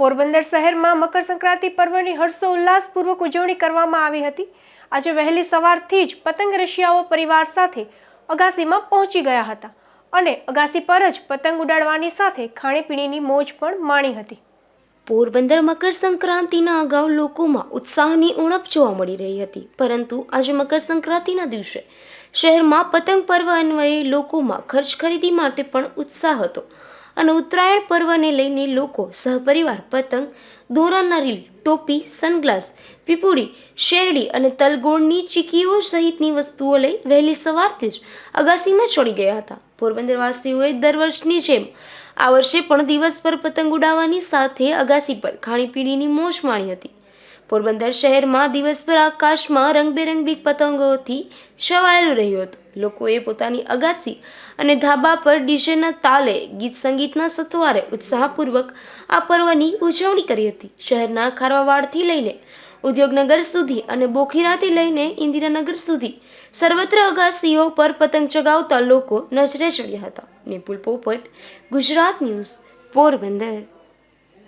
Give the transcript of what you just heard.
પોરબંદર શહેરમાં મકર સંક્રાંતિ પર્વની હર્ષો ઉલ્લાસપૂર્વક ઉજવણી કરવામાં આવી હતી. આજે વહેલી સવારથી જ પતંગ રશિયાઓ પરિવાર સાથે અગાસીમાં પહોંચી ગયા હતા અને અગાસી પર જ પતંગ ઉડાડવાની સાથે ખાણીપીણીની મોજ પણ માણી હતી. પોરબંદર મકર સંક્રાંતિના અગાઉ લોકોમાં ઉત્સાહની ઉણપ જોવા મળી રહી હતી. પરંતુ આજે મકર સંક્રાંતિના દિવસે શહેરમાં પતંગ પર્વ અન્વયે લોકોમાં ખર્ચ ખરીદી માટે પણ ઉત્સાહ હતો. અને ઉત્તરાયણ પર્વને લઈને લોકો સહપરિવાર, પતંગ, દોરાના રીલ, ટોપી, સનગ્લાસ, પીપુડી, શેરડી અને તલગોળની ચીકીઓ સહિતની વસ્તુઓ લઈ વહેલી સવારથી જ અગાસીમાં છોડી ગયા હતા. પોરબંદરવાસીઓએ દર વર્ષની જેમ આ વર્ષે પણ દિવસભર પતંગ ઉડાવવાની સાથે અગાસી પર ખાણીપીણીની મોજ માણી હતી. પોરબંદર શહેરમાં દિવસભર આકાશમાં રંગબેરંગી પતંગોથી છવાયેલું રહ્યું હતું. લોકોએ પોતાની અગાસી અને ધાબા પર ડીજેના તાલે ગીત સંગીતના સથવારે ઉત્સાહપૂર્વક આ પર્વની ઉજવણી કરી હતી. શહેરના ખારવાવાડથી લઈને ઉદ્યોગનગર સુધી અને બોખીરાથી લઈને ઇન્દિરાનગર સુધી સર્વત્ર અગાસીઓ પર પતંગ ચગાવતા લોકો નજરે ચડ્યા હતા. નિપુલ પોપટ, ગુજરાત ન્યૂઝ, પોરબંદર.